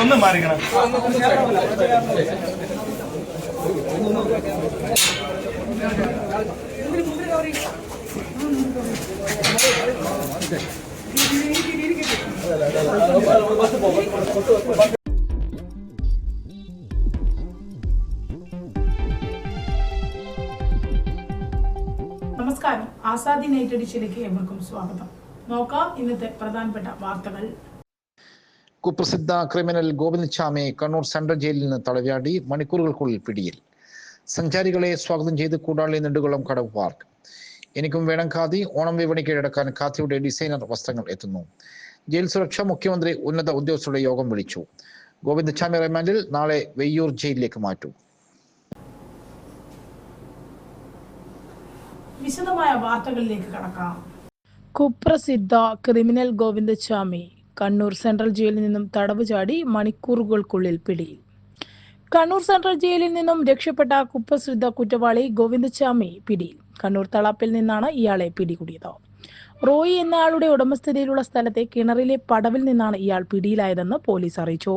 ഒന്ന് മാറിക്കണം നമസ്കാരം. ആസാദി നൈറ്റ് എഡിഷനിലേക്ക് ഏവർക്കും സ്വാഗതം. നോക്കാം ഇന്നത്തെ പ്രധാനപ്പെട്ട വാർത്തകൾ. കുപ്രസിദ്ധ ക്രിമിനൽ ഗോവിന്ദ് ചാമെ കണ്ണൂർ സെൻട്രൽ ജയിലിൽ നിന്ന് തടവിയാടി മണിക്കൂറുകൾക്കുള്ളിൽ പിടിയിൽ. സഞ്ചാരികളെ സ്വാഗതം ചെയ്ത് കൂടാളി നെടുകുളം കടവ് പാർക്ക്. എനിക്കും വേണം ഖാദി. ഓണം വിപണി കീഴടക്കാൻ ഖാദിയുടെ ഡിസൈനർ വസ്ത്രങ്ങൾ എത്തുന്നു. ജയിൽ സുരക്ഷ മുഖ്യമന്ത്രി ഉന്നത ഉദ്യോഗസ്ഥരുടെ യോഗം വിളിച്ചു. ഗോവിന്ദ് ചാമി റിമാൻഡിൽ നാളെ വെയ്യൂർ ജയിലിലേക്ക് മാറ്റും. വിശദമായ വാർത്തകളിലേക്ക് കടക്കാം. കുപ്രസിദ്ധ ക്രിമിനൽ ഗോവിന്ദസ്വാമി കണ്ണൂർ സെൻട്രൽ ജയിലിൽ നിന്നും തടവ് ചാടി മണിക്കൂറുകൾക്കുള്ളിൽ പിടിയിൽ. കണ്ണൂർ സെൻട്രൽ ജയിലിൽ നിന്നും രക്ഷപ്പെട്ട കുപ്രസിദ്ധ കുറ്റവാളി ഗോവിന്ദസ്വാമി പിടിയിൽ. കണ്ണൂർ തളാപ്പിൽ നിന്നാണ് ഇയാളെ പിടികൂടിയത്. റോയി എന്നയാളുടെ ഉടമസ്ഥതയിലുള്ള സ്ഥലത്തെ കിണറിലെ പടവിൽ നിന്നാണ് ഇയാൾ പിടിയിലായതെന്ന് പോലീസ് അറിയിച്ചു.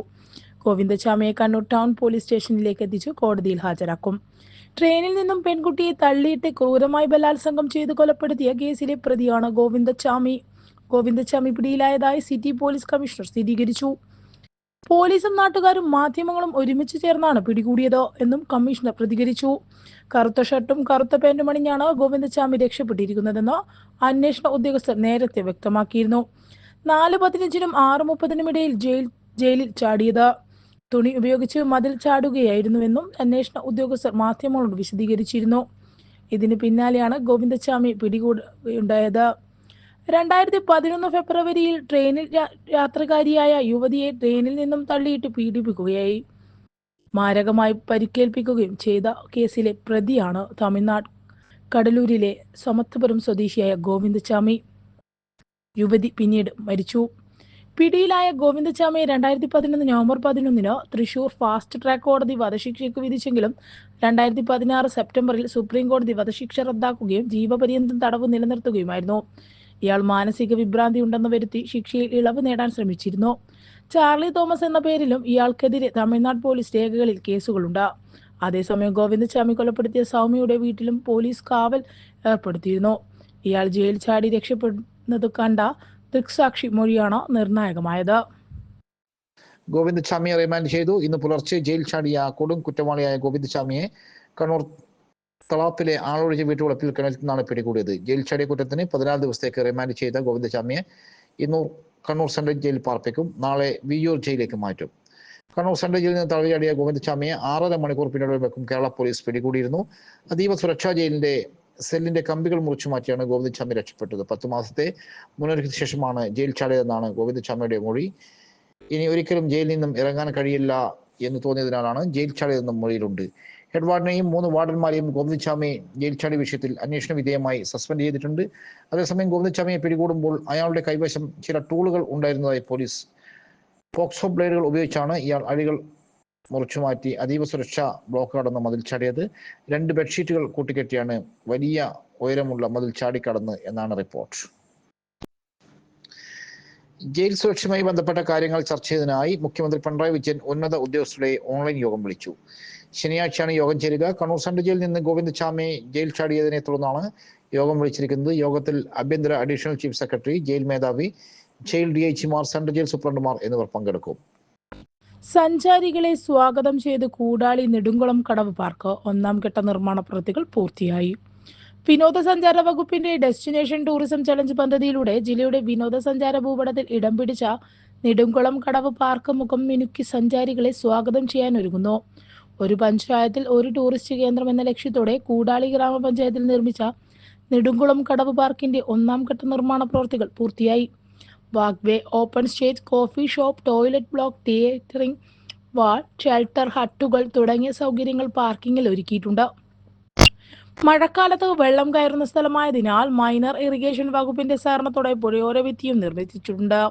ഗോവിന്ദസ്വാമിയെ കണ്ണൂർ ടൗൺ പോലീസ് സ്റ്റേഷനിലേക്ക് എത്തിച്ചു കോടതിയിൽ ഹാജരാക്കും. ട്രെയിനിൽ നിന്നും പെൺകുട്ടിയെ തള്ളിയിട്ട് ക്രൂരമായി ബലാത്സംഗം ചെയ്ത് കൊലപ്പെടുത്തിയ കേസിലെ പ്രതിയാണ് ഗോവിന്ദച്ചാമി. ഗോവിന്ദച്ചാമി പിടിയിലായതായി സിറ്റി പോലീസ് കമ്മീഷണർ സ്ഥിരീകരിച്ചു. പോലീസും നാട്ടുകാരും മാധ്യമങ്ങളും ഒരുമിച്ച് ചേർന്നാണ് പിടികൂടിയത് എന്നും കമ്മീഷണർ പ്രതികരിച്ചു. കറുത്ത ഷർട്ടും കറുത്ത പാന്റും അണിഞ്ഞാണ് ഗോവിന്ദച്ചാമി രക്ഷപ്പെട്ടിരിക്കുന്നതെന്ന് അന്വേഷണ ഉദ്യോഗസ്ഥർ നേരത്തെ വ്യക്തമാക്കിയിരുന്നു. നാല് പതിനഞ്ചിനും ആറ് മുപ്പതിനും ഇടയിൽ ജയിൽ ജയിലിൽ ചാടിയത്. തുണി ഉപയോഗിച്ച് മതിൽ ചാടുകയായിരുന്നുവെന്നും അന്വേഷണ ഉദ്യോഗസ്ഥർ മാധ്യമങ്ങളോട് വിശദീകരിച്ചിരുന്നു. ഇതിന് പിന്നാലെയാണ് ഗോവിന്ദസ്വാമി പിടികൂടുണ്ടായത് രണ്ടായിരത്തി പതിനൊന്ന് ഫെബ്രുവരിയിൽ ട്രെയിനിൽ യാത്രക്കാരിയായ യുവതിയെ ട്രെയിനിൽ നിന്നും തള്ളിയിട്ട് പീഡിപ്പിക്കുകയായി. മാരകമായി പരിക്കേൽപ്പിക്കുകയും ചെയ്ത കേസിലെ പ്രതിയാണ് തമിഴ്നാട് കടലൂരിലെ സമത്വപുരം സ്വദേശിയായ ഗോവിന്ദസ്വാമി. യുവതി പിന്നീട് മരിച്ചു. പിടിയിലായ ഗോവിന്ദച്ചാമിയെ രണ്ടായിരത്തി പതിനൊന്ന് നവംബർ പതിനൊന്നിനോ തൃശൂർ ഫാസ്റ്റ് ട്രാക്ക് കോടതി വധശിക്ഷയ്ക്ക് വിധിച്ചെങ്കിലും രണ്ടായിരത്തി പതിനാറ് സെപ്റ്റംബറിൽ സുപ്രീം കോടതി വധശിക്ഷ റദ്ദാക്കുകയും ജീവപര്യന്തം തടവ് നിലനിർത്തുകയുമായിരുന്നു. ഇയാൾ മാനസിക വിഭ്രാന്തി ഉണ്ടെന്ന് വരുത്തി ശിക്ഷയിൽ ഇളവ് നേടാൻ ശ്രമിച്ചിരുന്നു. ചാർലി തോമസ് എന്ന പേരിലും ഇയാൾക്കെതിരെ തമിഴ്നാട് പോലീസ് രേഖകളിൽ കേസുകളുണ്ട്. അതേസമയം ഗോവിന്ദച്ചാമി കൊലപ്പെടുത്തിയ സൗമ്യയുടെ വീട്ടിലും പോലീസ് കാവൽ ഏർപ്പെടുത്തിയിരുന്നു. ഇയാൾ ജയിൽ ചാടി രക്ഷപ്പെടുന്നത് കണ്ട ദൃക്സാക്ഷി മൊഴിയാണ് നിർണായകമായത്. ഗോവിന്ദ് ചാമിയെ റിമാൻഡ് ചെയ്തു. ഇന്ന് പുലർച്ചെ ജയിൽ ചാടിയ കൊടും കുറ്റവാളിയായ ഗോവിന്ദ് ചാമിയെ കണ്ണൂർ തളാപ്പിലെ ആളൊഴിഞ്ഞ വീട്ടുവളപ്പിൽ കിണറ്റിൽ നിന്നാണ് പിടികൂടിയത്. ജയിൽ ചാടിയ കുറ്റത്തിന് പതിനാല് ദിവസത്തേക്ക് റിമാൻഡ് ചെയ്ത ഗോവിന്ദസ്വാമിയെ ഇന്ന് കണ്ണൂർ സെൻട്രൽ ജയിലിൽ പാർപ്പിക്കും. നാളെ വിയ്യൂർ ജയിലിലേക്ക് മാറ്റും. കണ്ണൂർ സെൻട്രൽ ജയിലിൽ നിന്ന് തടവിയാടിയ ഗോവിന്ദ് ചാമിയെ ആറര മണിക്കൂർ പിന്നീട് വെക്കും കേരള പോലീസ് പിടികൂടിയിരുന്നു. അതീവ സുരക്ഷാ ജയിലിന്റെ സെല്ലിന്റെ കമ്പികൾ മുറിച്ചു മാറ്റിയാണ് ഗോവിന്ദസ്വാമി രക്ഷപ്പെട്ടത്. പത്ത് മാസത്തെ മുന്നൊരുക്കത്തിന് ശേഷമാണ് ജയിൽ ചാടിയതെന്നാണ് ഗോവിന്ദസ്വാമിയുടെ മൊഴി. ഇനി ഒരിക്കലും ജയിലിൽ നിന്നും ഇറങ്ങാൻ കഴിയില്ല എന്ന് തോന്നിയതിനാലാണ് ജയിൽ ചാടിയതെന്നും മൊഴിയിലുണ്ട്. ഹെഡ് വാർഡനെയും മൂന്ന് വാർഡന്മാരെയും ഗോവിന്ദസ്വാമി ജയിൽ ചാടി വിഷയത്തിൽ അന്വേഷണ വിധേയമായി സസ്പെൻഡ് ചെയ്തിട്ടുണ്ട്. അതേസമയം ഗോവിന്ദസ്വാമിയെ പിടികൂടുമ്പോൾ അയാളുടെ കൈവശം ചില ടൂളുകൾ ഉണ്ടായിരുന്നതായി പോലീസ്. പോക്സോ ബ്ലേഡുകൾ ഉപയോഗിച്ചാണ് ഇയാൾ അഴികൾ മുറിച്ചു മാറ്റി അതീവ സുരക്ഷാ ബ്ലോക്ക് കടന്ന് മതിൽ ചാടിയത്. രണ്ട് ബെഡ്ഷീറ്റുകൾ കൂട്ടിക്കെട്ടിയാണ് വലിയ ഉയരമുള്ള മതിൽ ചാടിക്കടന്ന് എന്നാണ് റിപ്പോർട്ട്. ജയിൽ സുരക്ഷയുമായി ബന്ധപ്പെട്ട കാര്യങ്ങൾ ചർച്ച ചെയ്തതിനായി മുഖ്യമന്ത്രി പിണറായി വിജയൻ ഉന്നത ഉദ്യോഗസ്ഥരുടെ ഓൺലൈൻ യോഗം വിളിച്ചു. ശനിയാഴ്ചയാണ് യോഗം ചേരുക. കണ്ണൂർ സെൻട്രൽ ജയിലിൽ നിന്ന് ഗോവിന്ദ് ചാമെ ജയിൽ ചാടിയതിനെ തുടർന്നാണ് യോഗം വിളിച്ചിരിക്കുന്നത്. യോഗത്തിൽ ആഭ്യന്തര അഡീഷണൽ ചീഫ് സെക്രട്ടറി ജയിൽ മേധാവി ജയിൽ ഡി ഐ മാർ സെൻട്രൽ ജയിൽ സൂപ്രണ്ടുമാർ എന്നിവർ പങ്കെടുക്കും. സഞ്ചാരികളെ സ്വാഗതം ചെയ്ത് കൂടാളി നെടുങ്കുളം കടവ് പാർക്ക് ഒന്നാം ഘട്ട നിർമ്മാണ പ്രവൃത്തികൾ പൂർത്തിയായി. വിനോദസഞ്ചാര വകുപ്പിന്റെ ഡെസ്റ്റിനേഷൻ ടൂറിസം ചലഞ്ച് പദ്ധതിയിലൂടെ ജില്ലയുടെ വിനോദസഞ്ചാര ഭൂപടത്തിൽ ഇടം പിടിച്ച നെടുങ്കുളം കടവ് പാർക്ക് മുഖം മിനുക്കി സഞ്ചാരികളെ സ്വാഗതം ചെയ്യാൻ ഒരുങ്ങുന്നു. ഒരു പഞ്ചായത്തിൽ ഒരു ടൂറിസ്റ്റ് കേന്ദ്രം എന്ന ലക്ഷ്യത്തോടെ കൂടാളി ഗ്രാമപഞ്ചായത്തിൽ നിർമ്മിച്ച നെടുങ്കുളം കടവ് പാർക്കിന്റെ ഒന്നാം ഘട്ട നിർമ്മാണ പ്രവൃത്തികൾ പൂർത്തിയായി. Walkway open stage coffee shop toilet block തിയേറ്ററിംഗ് wall shelter ഹട്ടുകൾ തുടങ്ങിയ സൗകര്യങ്ങൾ പാർക്കിങ്ങിൽ ഒരുക്കിയിട്ടുണ്ട്. മഴക്കാലത്ത് വെള്ളം കയറുന്ന സ്ഥലമായതിനാൽ മൈനർ ഇറിഗേഷൻ വകുപ്പിന്റെ സഹകരണത്തോടെ പുഴയോര ഭിത്തിയും നിർമ്മിച്ചിട്ടുണ്ട്.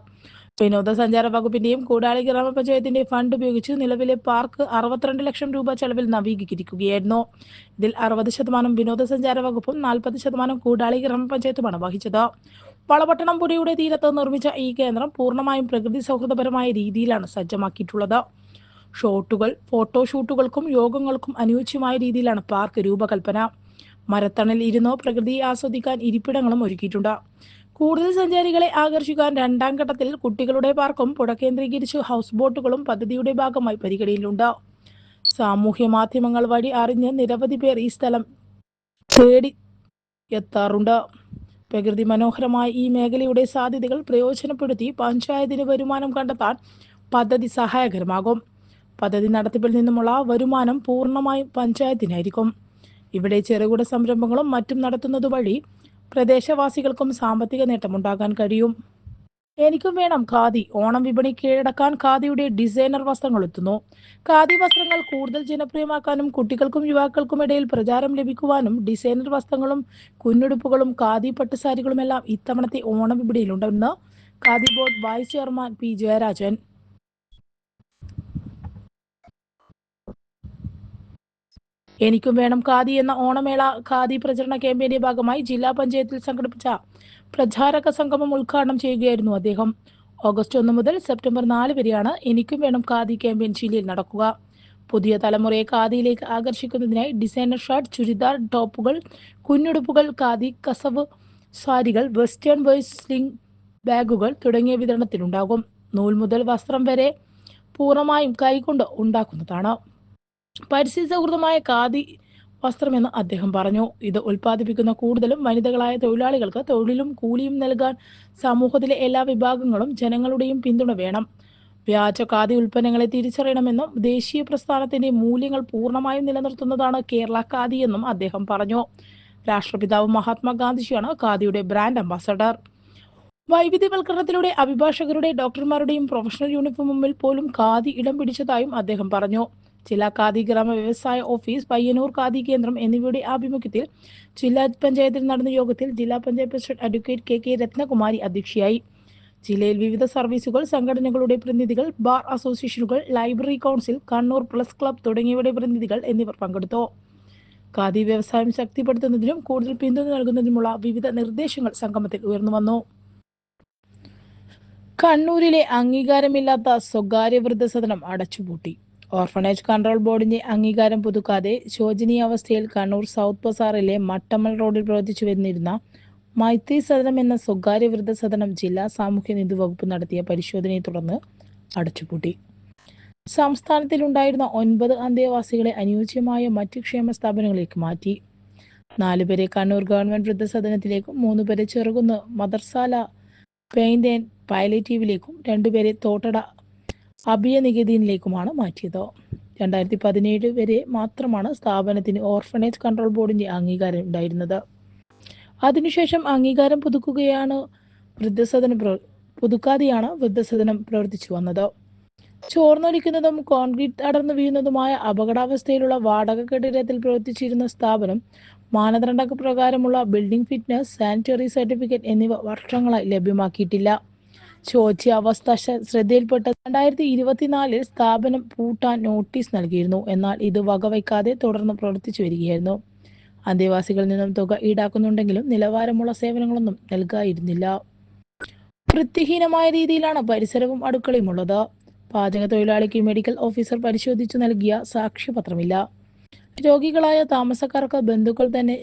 വിനോദസഞ്ചാര വകുപ്പിന്റെയും കൂടാളി ഗ്രാമപഞ്ചായത്തിന്റെ ഫണ്ട് ഉപയോഗിച്ച് നിലവിലെ പാർക്ക് അറുപത്തിരണ്ട് ലക്ഷം രൂപ ചെലവിൽ നവീകരിക്കുകയായിരുന്നു ഇതിൽ അറുപത് ശതമാനം വിനോദസഞ്ചാര വകുപ്പും നാൽപ്പത് ശതമാനം കൂടാളി ഗ്രാമപഞ്ചായത്തുമാണ് വഹിച്ചത്. വളപട്ടണം പുരയുടെ തീരത്ത് നിർമ്മിച്ച ഈ കേന്ദ്രം പൂർണമായും പ്രകൃതി സൗഹൃദപരമായ രീതിയിലാണ് സജ്ജമാക്കിയിട്ടുള്ളത്. ഷോട്ടുകൾ ഫോട്ടോഷൂട്ടുകൾക്കും യോഗങ്ങൾക്കും അനുയോജ്യമായ രീതിയിലാണ് പാർക്ക് രൂപകൽപ്പന. മരത്തണൽ ഇരുന്നോ പ്രകൃതിയെ ആസ്വദിക്കാൻ ഇരിപ്പിടങ്ങളും ഒരുക്കിയിട്ടുണ്ട്. കൂടുതൽ സഞ്ചാരികളെ ആകർഷിക്കാൻ രണ്ടാം ഘട്ടത്തിൽ കുട്ടികളുടെ പാർക്കും പുഴ കേന്ദ്രീകരിച്ച് ഹൗസ് ബോട്ടുകളും പദ്ധതിയുടെ ഭാഗമായി പരിഗണിയിലുണ്ട് സാമൂഹ്യ മാധ്യമങ്ങൾ വഴി അറിഞ്ഞ് നിരവധി പേർ ഈ സ്ഥലം തേടി എത്താറുണ്ട്. പ്രകൃതി മനോഹരമായ ഈ മേഖലയുടെ സാധ്യതകൾ പ്രയോജനപ്പെടുത്തി പഞ്ചായത്തിന് വരുമാനം കണ്ടെത്താൻ പദ്ധതി സഹായകരമാകും. പദ്ധതി നടത്തിപ്പിൽ നിന്നുമുള്ള വരുമാനം പൂർണമായും പഞ്ചായത്തിനായിരിക്കും. ഇവിടെ ചെറുകിട സംരംഭങ്ങളും മറ്റും നടത്തുന്നത് വഴി പ്രദേശവാസികൾക്കും സാമ്പത്തിക നേട്ടമുണ്ടാകാൻ കഴിയും. എനിക്കും വേണം ഖാദി. ഓണം വിപണി കീഴടക്കാൻ ഖാദിയുടെ ഡിസൈനർ വസ്ത്രങ്ങൾ എത്തുന്നു. ഖാദി വസ്ത്രങ്ങൾ കൂടുതൽ ജനപ്രിയമാക്കാനും കുട്ടികൾക്കും യുവാക്കൾക്കും ഇടയിൽ പ്രചാരം ലഭിക്കുവാനും ഡിസൈനർ വസ്ത്രങ്ങളും കുഞ്ഞുടുപ്പുകളും ഖാദി പട്ടുസാരികളുമെല്ലാം ഇത്തവണത്തെ Onam വിപണിയിലുണ്ടെന്ന് khadi board vice chairman P Jayarajan. എനിക്കും വേണം ഖാദി എന്ന ഓണമേള ഖാദി പ്രചരണ ക്യാമ്പയിന്റെ ഭാഗമായി ജില്ലാ പഞ്ചായത്തിൽ സംഘടിപ്പിച്ച പ്രചാരക സംഗമം ഉദ്ഘാടനം ചെയ്യുകയായിരുന്നു അദ്ദേഹം. ഓഗസ്റ്റ് ഒന്ന് മുതൽ സെപ്റ്റംബർ നാല് വരെയാണ് എനിക്കും വേണം ഖാദി ക്യാമ്പയിൻ ജില്ലയിൽ നടക്കുക. പുതിയ തലമുറയെ ഖാദിയിലേക്ക് ആകർഷിക്കുന്നതിനായി ഡിസൈനർ ഷർട്ട് ചുരിദാർ ടോപ്പുകൾ കുഞ്ഞുടുപ്പുകൾ ഖാദി കസവ് സാരികൾ വെസ്റ്റേൺ ബോയ്സ് സ്ലിംഗ് ബാഗുകൾ തുടങ്ങിയ വിതരണത്തിനുണ്ടാകും നൂൽ മുതൽ വസ്ത്രം വരെ പൂർണമായും കൈകൊണ്ട് ഉണ്ടാക്കുന്നതാണ്. പരിസ്ഥിതി സൗഹൃദമായ ഖാദി വസ്ത്രമെന്ന് അദ്ദേഹം പറഞ്ഞു. ഇത് ഉൽപ്പാദിപ്പിക്കുന്ന കൂടുതലും വനിതകളായ തൊഴിലാളികൾക്ക് തൊഴിലും കൂലിയും നൽകാൻ സമൂഹത്തിലെ എല്ലാ വിഭാഗങ്ങളും ജനങ്ങളുടെയും പിന്തുണ വേണം. വ്യാജ ഖാദി ഉൽപ്പന്നങ്ങളെ തിരിച്ചറിയണമെന്നും ദേശീയ പ്രസ്ഥാനത്തിന്റെ മൂല്യങ്ങൾ പൂർണമായും നിലനിർത്തുന്നതാണ് കേരള ഖാദി എന്നും അദ്ദേഹം പറഞ്ഞു. രാഷ്ട്രപിതാവ് മഹാത്മാഗാന്ധിജിയാണ് ഖാദിയുടെ ബ്രാൻഡ് അംബാസഡർ. വൈവിധ്യവൽക്കരണത്തിലൂടെ അഭിഭാഷകരുടെ ഡോക്ടർമാരുടെയും പ്രൊഫഷണൽ യൂണിഫോമിൽ പോലും ഖാദി ഇടം പിടിച്ചതായും അദ്ദേഹം പറഞ്ഞു. ജില്ലാ ഖാദി ഗ്രാമ വ്യവസായ ഓഫീസ് പയ്യന്നൂർ ഖാദി കേന്ദ്രം എന്നിവയുടെ ആഭിമുഖ്യത്തിൽ ജില്ലാ പഞ്ചായത്തിൽ നടന്ന യോഗത്തിൽ ജില്ലാ panchayat president advocate K K Rathnakumari അധ്യക്ഷയായി. ജില്ലയിൽ വിവിധ സർവീസുകൾ സംഘടനകളുടെ പ്രതിനിധികൾ ബാർ അസോസിയേഷനുകൾ library council Kannur plus club തുടങ്ങിയവയുടെ പ്രതിനിധികൾ എന്നിവർ പങ്കെടുത്തു. ഖാദി വ്യവസായം ശക്തിപ്പെടുത്തുന്നതിനും കൂടുതൽ പിന്തുണ നൽകുന്നതിനുമുള്ള വിവിധ നിർദ്ദേശങ്ങൾ സംഗമത്തിൽ ഉയർന്നു വന്നു. കണ്ണൂരിലെ അംഗീകാരമില്ലാത്ത സ്വകാര്യ വൃദ്ധസദനം അടച്ചുപൂട്ടി. ഓർഫണേജ് കൺട്രോൾ ബോർഡിന്റെ അംഗീകാരം പുതുക്കാതെ ശോചനീയാവസ്ഥയിൽ കണ്ണൂർ സൗത്ത് ബസാറിലെ മട്ടമ്മൽ റോഡിൽ പ്രവർത്തിച്ചു വന്നിരുന്ന മൈത്രി സദനം എന്ന സ്വകാര്യ വൃദ്ധസദനം ജില്ലാ സാമൂഹ്യനീതി വകുപ്പ് നടത്തിയ പരിശോധനയെ തുടർന്ന് അടച്ചുപൂട്ടി. സംസ്ഥാനത്തിലുണ്ടായിരുന്ന ഒൻപത് അന്തേവാസികളെ അനുയോജ്യമായ മറ്റ് ക്ഷേമ സ്ഥാപനങ്ങളിലേക്ക് മാറ്റി. നാലുപേരെ കണ്ണൂർ ഗവൺമെന്റ് വൃദ്ധസദനത്തിലേക്കും മൂന്നുപേരെ ചെറുകുന്ന് മദർസാല ആൻഡ് പൈലേറ്റീവിലേക്കും രണ്ടുപേരെ തോട്ടട അഭയനികേതനിലേക്കുമാണ് മാറ്റിയത്. രണ്ടായിരത്തി പതിനേഴ് വരെ മാത്രമാണ് സ്ഥാപനത്തിന് ഓർഫനേജ് കൺട്രോൾ ബോർഡിന്റെ അംഗീകാരം ഉണ്ടായിരുന്നത്. അതിനുശേഷം അംഗീകാരം പുതുക്കുകയാണ് വൃദ്ധസദനം പുതുക്കാതെയാണ് വൃദ്ധസദനം പ്രവർത്തിച്ചു വന്നത്. ചോർന്നൊലിക്കുന്നതും കോൺക്രീറ്റ് അടർന്നു വീഴുന്നതുമായ അപകടാവസ്ഥയിലുള്ള വാടക കെട്ടിടത്തിൽ പ്രവർത്തിച്ചിരുന്ന സ്ഥാപനം മാനദണ്ഡ പ്രകാരമുള്ള ബിൽഡിംഗ് ഫിറ്റ്നസ് സാനിറ്ററി സർട്ടിഫിക്കറ്റ് എന്നിവ വർഷങ്ങളായി ലഭ്യമാക്കിയിട്ടില്ല. ശോച്യാവസ്ഥ ശ്രദ്ധയിൽപ്പെട്ട രണ്ടായിരത്തി ഇരുപത്തിനാലിൽ സ്ഥാപനം പൂട്ടാൻ നോട്ടീസ് നൽകിയിരുന്നു. എന്നാൽ ഇത് വകവയ്ക്കാതെ തുടർന്ന് പ്രവർത്തിച്ചു വരികയായിരുന്നു. അന്തേവാസികളിൽ നിന്നും തുക ഈടാക്കുന്നുണ്ടെങ്കിലും നിലവാരമുള്ള സേവനങ്ങളൊന്നും നൽകായിരുന്നില്ല. വൃത്തിഹീനമായ രീതിയിലാണ് പരിസരവും അടുക്കളയും ഉള്ളത്. പാചക തൊഴിലാളിക്ക് മെഡിക്കൽ ഓഫീസർ പരിശോധിച്ചു നൽകിയ സാക്ഷ്യപത്രമില്ല. രോഗികളായ താമസക്കാർക്ക് ബന്ധുക്കൾ തന്നെ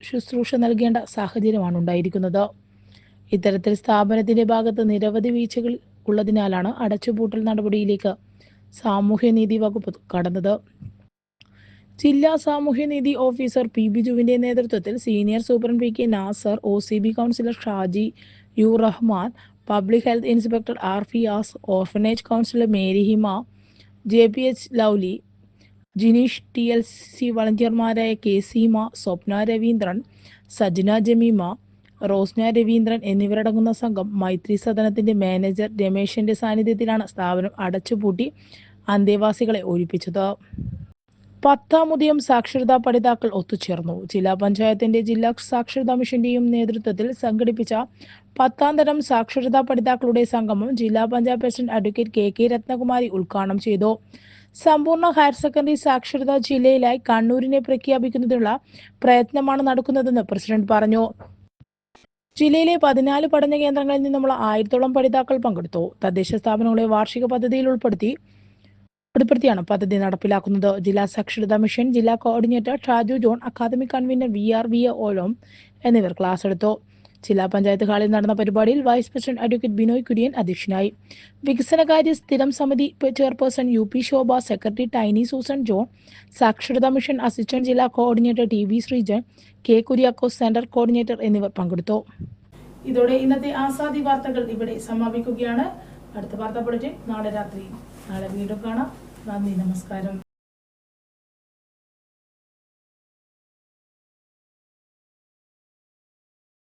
ശുശ്രൂഷ നൽകേണ്ട സാഹചര്യമാണ് ഉണ്ടായിരിക്കുന്നത്. ഇത്തരത്തിൽ സ്ഥാപനത്തിന്റെ ഭാഗത്ത് നിരവധി വീഴ്ചകൾ ഉള്ളതിനാലാണ് അടച്ചുപൂട്ടൽ നടപടിയിലേക്ക് സാമൂഹ്യനീതി വകുപ്പ് കടന്നത്. ജില്ലാ സാമൂഹ്യനീതി ഓഫീസർ പി ബിജുവിന്റെ നേതൃത്വത്തിൽ senior superintendent P K Nasar O C B councillor Shaji U Rahman public health inspector R Fiyas orphanage councillor Mary Hima J P H Lovely Jineesh T L C വളണ്ടിയർമാരായ K Seema Swapna Raveendran Sajna Jemimah Rosna Raveendran എന്നിവരടങ്ങുന്ന സംഘം മൈത്രി സദനത്തിന്റെ manager രമേശിന്റെ സാന്നിധ്യത്തിലാണ് സ്ഥാപനം അടച്ചുപൂട്ടി അന്തേവാസികളെ ഒഴിപ്പിച്ചത് പത്താമുദയം സാക്ഷരതാ പഠിതാക്കൾ ഒത്തുചേർന്നു. ജില്ലാ പഞ്ചായത്തിന്റെ ജില്ലാ സാക്ഷരതാ മിഷന്റെയും നേതൃത്വത്തിൽ സംഘടിപ്പിച്ച പത്താം തരം സാക്ഷരതാ പഠിതാക്കളുടെ സംഗമം ജില്ലാ panchayat president advocate K K Rathnakumari ഉദ്ഘാടനം ചെയ്തു. സമ്പൂർണ ഹയർ സെക്കൻഡറി സാക്ഷരതാ ജില്ലയിലായി കണ്ണൂരിനെ പ്രഖ്യാപിക്കുന്നതിനുള്ള പ്രയത്നമാണ് നടക്കുന്നതെന്ന് പ്രസിഡന്റ് പറഞ്ഞു. ജില്ലയിലെ പതിനാല് പഠന കേന്ദ്രങ്ങളിൽ നിന്നുമുള്ള ആയിരത്തോളം പഠിതാക്കൾ പങ്കെടുത്തു. തദ്ദേശ സ്ഥാപനങ്ങളെ വാർഷിക പദ്ധതിയിൽ ഉൾപ്പെടുത്തി ഉൾപ്പെടുത്തിയാണ് പദ്ധതി നടപ്പിലാക്കുന്നത്. ജില്ലാ സാക്ഷരതാ മിഷൻ ജില്ലാ coordinator Shaju John academic convener V R V ഓലോം എന്നിവർ ക്ലാസ് എടുത്തു. ജില്ലാ പഞ്ചായത്ത് ഹാളിൽ നടന്ന പരിപാടിയിൽ vice president advocate Binoy Kurian അധ്യക്ഷനായി. വികസനകാര്യ സ്ഥിരം സമിതി chairperson U P Shobha secretary Tiny Susan John സാക്ഷരതാ മിഷൻ അസിസ്റ്റന്റ് ജില്ലാ coordinator T V Sreejan K Kuriakose centre coordinator എന്നിവർ പങ്കെടുത്തു. ഇതോടെ ഇന്നത്തെ ആസാദി വാർത്തകൾ ഇവിടെ സമാപിക്കുകയാണ്. അടുത്ത വാർത്താ ബുള്ളറ്റിൻ നാളെ രാത്രി. നാളെ വീണ്ടും കാണാം. നന്ദി നമസ്കാരം.